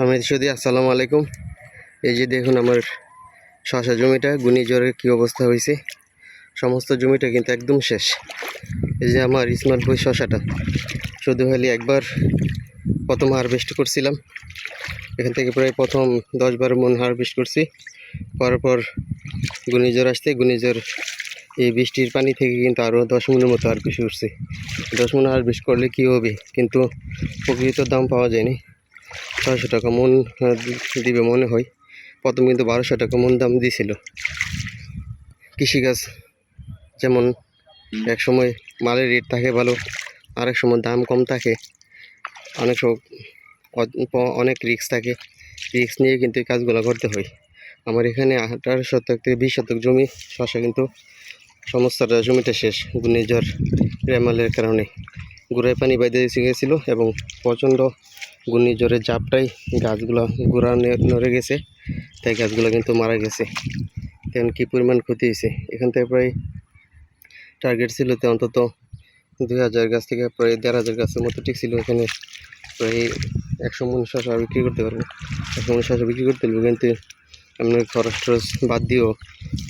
আমি সুদি, আসসালামু আলাইকুম। এই যে দেখুন আমার শশা জমিটা ঘূর্ণিঝড়ের কী অবস্থা হয়েছে। সমস্ত জমিটা কিন্তু একদম শেষ। এই যে আমার স্মার্ট বই শশাটা শুধু খালি একবার প্রথম হারভেস্ট করছিলাম। এখান থেকে প্রায় প্রথম দশ বারো মন হারভেস্ট করছি। করার পর ঘূর্ণিঝড় আসতে ঘূর্ণিঝড় এই বৃষ্টির পানি থেকে কিন্তু আরও দশ মনের মতো হারভেস্ট করছি দশ মন হারভেস্ট করলে কী হবে? কিন্তু প্রকৃত দাম পাওয়া যায়নি। ছয়শো টাকা মন দিবে মনে হয়। প্রথম কিন্তু বারোশো টাকা মন দাম দিয়েছিল কৃষিকাজ যেমন এক সময় মালের রেট থাকে ভালো, আরেক সময় দাম কম থাকে। অনেক অ- অনেক রিস্ক থাকে। রিস্ক নিয়ে কিন্তু এই কাজগুলো করতে হয়। আমার এখানে আঠারো শতক থেকে বিশ শতক জমি, শশা কিন্তু সমস্তটা জমিটা শেষ। ঘূর্ণিঝড়, রেমালের কারণে। গুড়ায় পানি এসে গেছিল এবং প্রচণ্ড ঘূর্ণিঝড়ের জাপটাই গাছগুলো গোড়া নড়ে গেছে। তাই গাছগুলো কিন্তু মারা গেছে। তেমন কী পরিমাণ ক্ষতি হয়েছে? এখান থেকে প্রায় টার্গেট ছিল তো অন্তত দুই হাজার গাছ থেকে প্রায় দেড় হাজার গাছের মতো ঠিক ছিল। এখানে প্রায় একশো মন শশা বিক্রি করতে পারব। একশো মন শশা বিক্রি করতে পারব কিন্তু আপনার খরচ টরচ বাদ দিয়েও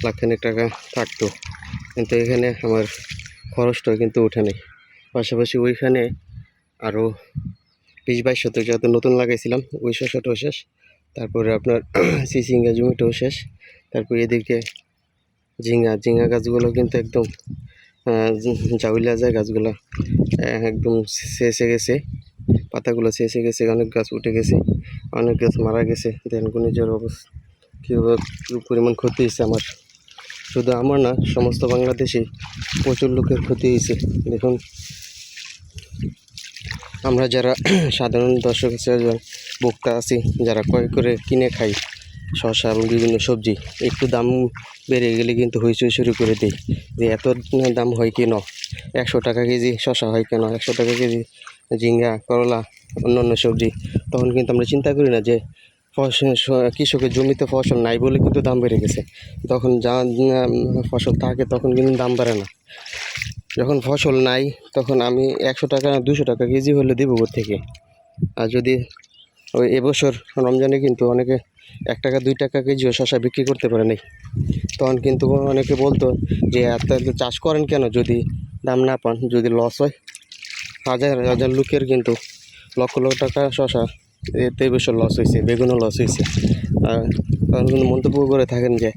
লাখখানেক টাকা থাকতো। কিন্তু এখানে আমার খরচটা কিন্তু ওঠে নাই। পাশাপাশি ওইখানে আরও বিশ বাইশ শতক যাতে নতুন লাগাইছিলাম, ওই শসাটাও শেষ। তারপরে আপনার সিসিঙ্গা জমিটাও শেষ। তারপর এদিকে ঝিঙ্গা ঝিঙ্গা গাছগুলো কিন্তু একদম জাউলিয়া যায় গাছগুলো। একদম শেষে গেছে। পাতাগুলো শেষে গেছে, অনেক গাছ উঠে গেছে, অনেক গাছ মারা গেছে। দেন ঘূর্ণিঝড় অবস্থা কীভাবে কী পরিমাণ ক্ষতি হয়েছে আমার? শুধু আমার না, সমস্ত বাংলাদেশে প্রচুর লোকের ক্ষতি হয়েছে। দেখুন আমরা যারা সাধারণ দর্শক হিসেবে ভোক্তা আছি, যারা ক্রয় করে কিনে খাই শসা এবং বিভিন্ন সবজি, একটু দাম বেড়ে গেলে কিন্তু হইচই শুরু করে দিই যে এত দাম হয় কেন? একশো টাকা কেজি শসা হয় কেন? একশো টাকা কেজি ঝিঙ্গা, করলা, অন্যান্য সবজি। তখন কিন্তু আমরা চিন্তা করি না যে ফসল, কৃষকের জমিতে ফসল নাই বলে কিন্তু দাম বেড়ে গেছে। তখন যা, ফসল থাকে তখন কিন্তু দাম বাড়ে না। যখন ফসল নাই, তখন আমি একশো টাকা দুশো টাকা কেজি হলে দেবো ওর থেকে। আর যদি ওই এবছর রমজানে কিন্তু অনেকে এক টাকা, দুই টাকা কেজিও শশা বিক্রি করতে পারে নাই। তখন কিন্তু অনেকে বলতো যে, এত চাষ করেন কেন? যদি দাম না পান, যদি লস হয়। হাজার হাজার লোকের কিন্তু লক্ষ লক্ষ টাকা শশা এতে বছর লস হয়েছে বেগুনও লস হয়েছে আর তখন কিন্তু মন্তব্য করে থাকেন যে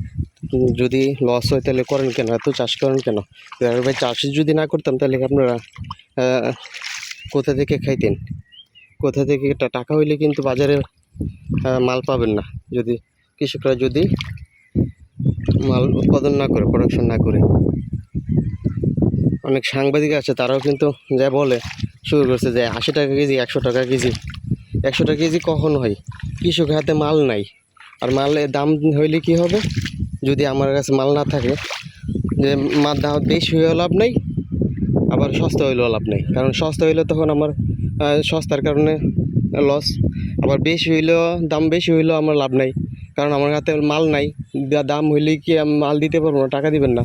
যদি লস হয় তাহলে করেন কেন? এত চাষ করেন কেন? ভাই চাষ যদি না করতাম তাহলে আপনারা কোথা থেকে খাইতেন? কোথা থেকে টাকা হইলে কিন্তু বাজারে মাল পাবেন না। যদি কৃষকরা যদি মাল উৎপাদন না করে প্রোডাকশন না করে। অনেক সাংবাদিক আছে, তারাও কিন্তু যা বলে, শুরু করছে যে আশি টাকা কেজি, একশো টাকা কেজি। একশো টাকা কেজি কখন হয়? কৃষকের হাতে মাল নাই। আর মালের দাম হইলে কি হবে? যদি আমার কাছে মাল না থাকে, যে মাল দাম বেশি হয়েও লাভ নেই, আবার সস্তা হইলেও লাভ নেই। কারণ সস্তা হইলে তখন আমার সস্তার কারণে লস আবার বেশি হইলেও, দাম বেশি হইলেও আমার লাভ নাই। কারণ আমার হাতে মাল নাই দাম হইলে কি আমি মাল দিতে পারব না, টাকা দিবেন না।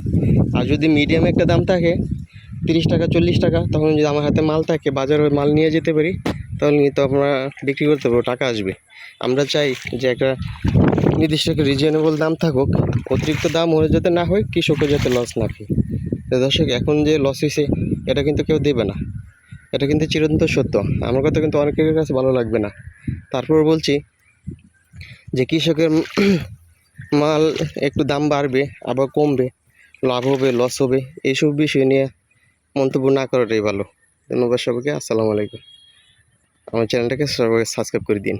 আর যদি মিডিয়াম একটা দাম থাকে, তিরিশ টাকা, চল্লিশ টাকা, তখন যদি আমার হাতে মাল থাকে, বাজারে মাল নিয়ে যেতে পারি তাহলে তো আমরা বিক্রি করতে পারব, টাকা আসবে। আমরা চাই যে একটা নির্দিষ্ট একটা রিজনেবল দাম থাকুক, অতিরিক্ত দাম হয়ে যাতে না হয়, কৃষকের যাতে লস না খায়। তো দর্শক, এখন যে লস হয়েছে, এটা কিন্তু কেউ দেবে না। এটা কিন্তু চিরন্ত সত্য। আমার কথা কিন্তু অনেকের কাছে ভালো লাগবে না। তারপর বলছি যে কৃষকের মাল একটু দাম বাড়বে, আবার কমবে, লাভ হবে লস হবে, এইসব বিষয় নিয়ে মন্তব্য না করাটাই ভালো। ধন্যবাদ সবাইকে, আসসালামু আলাইকুম। আমার চ্যানেলটাকে সবাই সাবস্ক্রাইব করে দিন।